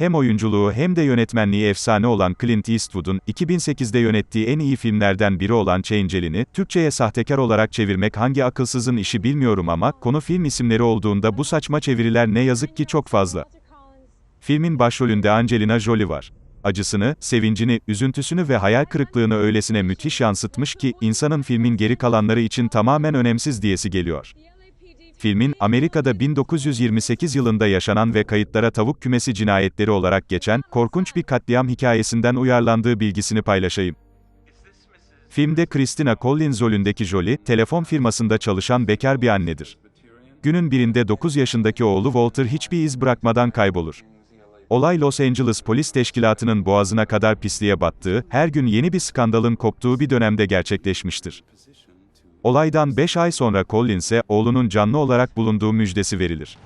Hem oyunculuğu hem de yönetmenliği efsane olan Clint Eastwood'un, 2008'de yönettiği en iyi filmlerden biri olan Changelin'i, Türkçe'ye sahtekar olarak çevirmek hangi akılsızın işi bilmiyorum ama, konu film isimleri olduğunda bu saçma çeviriler ne yazık ki çok fazla. Filmin başrolünde Angelina Jolie var. Acısını, sevincini, üzüntüsünü ve hayal kırıklığını öylesine müthiş yansıtmış ki, insanın filmin geri kalanları için tamamen önemsiz diyesi geliyor. Filmin, Amerika'da 1928 yılında yaşanan ve kayıtlara tavuk kümesi cinayetleri olarak geçen, korkunç bir katliam hikayesinden uyarlandığı bilgisini paylaşayım. Filmde Christina Collins rolündeki Jolie, telefon firmasında çalışan bekar bir annedir. Günün birinde 9 yaşındaki oğlu Walter hiçbir iz bırakmadan kaybolur. Olay Los Angeles Polis Teşkilatı'nın boğazına kadar pisliğe battığı, her gün yeni bir skandalın koptuğu bir dönemde gerçekleşmiştir. Olaydan 5 ay sonra Collins'e, oğlunun canlı olarak bulunduğu müjdesi verilir.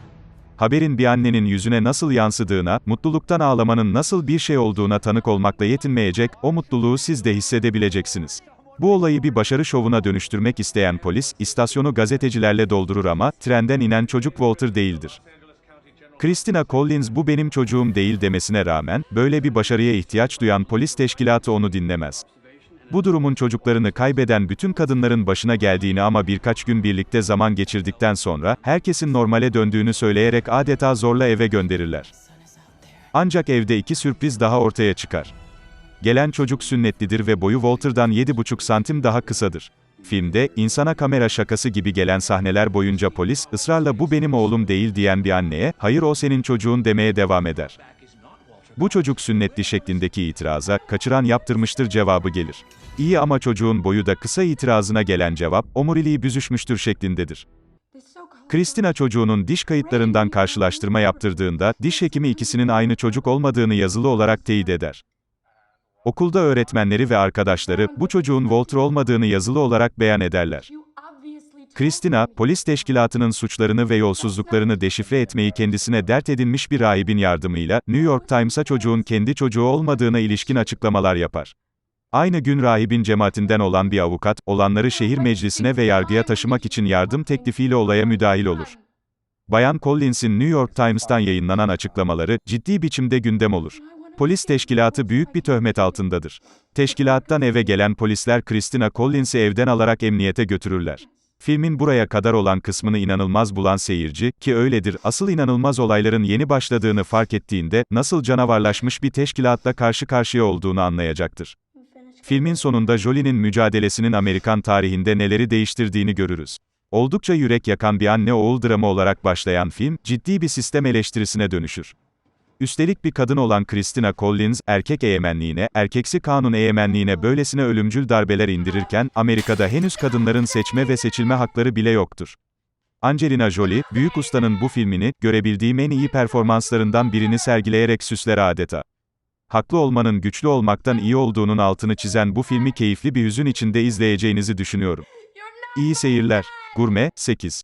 Haberin bir annenin yüzüne nasıl yansıdığına, mutluluktan ağlamanın nasıl bir şey olduğuna tanık olmakla yetinmeyecek, o mutluluğu siz de hissedebileceksiniz. Bu olayı bir başarı şovuna dönüştürmek isteyen polis, istasyonu gazetecilerle doldurur ama, trenden inen çocuk Walter değildir. Christina Collins bu benim çocuğum değil demesine rağmen, böyle bir başarıya ihtiyaç duyan polis teşkilatı onu dinlemez. Bu durumun çocuklarını kaybeden bütün kadınların başına geldiğini ama birkaç gün birlikte zaman geçirdikten sonra, herkesin normale döndüğünü söyleyerek adeta zorla eve gönderirler. Ancak evde iki sürpriz daha ortaya çıkar. Gelen çocuk sünnetlidir ve boyu Walter'dan 7,5 santim daha kısadır. Filmde, insana kamera şakası gibi gelen sahneler boyunca polis, ısrarla bu benim oğlum değil diyen bir anneye, hayır o senin çocuğun demeye devam eder. Bu çocuk sünnetli şeklindeki itiraza, kaçıran yaptırmıştır cevabı gelir. İyi ama çocuğun boyu da kısa itirazına gelen cevap, omuriliği büzüşmüştür şeklindedir. Christina çocuğunun diş kayıtlarından karşılaştırma yaptırdığında, diş hekimi ikisinin aynı çocuk olmadığını yazılı olarak teyit eder. Okulda öğretmenleri ve arkadaşları, bu çocuğun Walter olmadığını yazılı olarak beyan ederler. Christina, polis teşkilatının suçlarını ve yolsuzluklarını deşifre etmeyi kendisine dert edinmiş bir rahibin yardımıyla, New York Times'a çocuğun kendi çocuğu olmadığına ilişkin açıklamalar yapar. Aynı gün rahibin cemaatinden olan bir avukat, olanları şehir meclisine ve yargıya taşımak için yardım teklifiyle olaya müdahil olur. Bayan Collins'in New York Times'tan yayınlanan açıklamaları, ciddi biçimde gündem olur. Polis teşkilatı büyük bir töhmet altındadır. Teşkilattan eve gelen polisler Christina Collins'i evden alarak emniyete götürürler. Filmin buraya kadar olan kısmını inanılmaz bulan seyirci, ki öyledir, asıl inanılmaz olayların yeni başladığını fark ettiğinde, nasıl canavarlaşmış bir teşkilatla karşı karşıya olduğunu anlayacaktır. Filmin sonunda Jolie'nin mücadelesinin Amerikan tarihinde neleri değiştirdiğini görürüz. Oldukça yürek yakan bir anne-oğul dramı olarak başlayan film, ciddi bir sistem eleştirisine dönüşür. Üstelik bir kadın olan Christina Collins, erkek egemenliğine, erkeksi kanun egemenliğine böylesine ölümcül darbeler indirirken, Amerika'da henüz kadınların seçme ve seçilme hakları bile yoktur. Angelina Jolie, büyük ustanın bu filmini, görebildiğim en iyi performanslarından birini sergileyerek süsler adeta. Haklı olmanın güçlü olmaktan iyi olduğunun altını çizen bu filmi keyifli bir hüzün içinde izleyeceğinizi düşünüyorum. İyi seyirler. Gurme, 8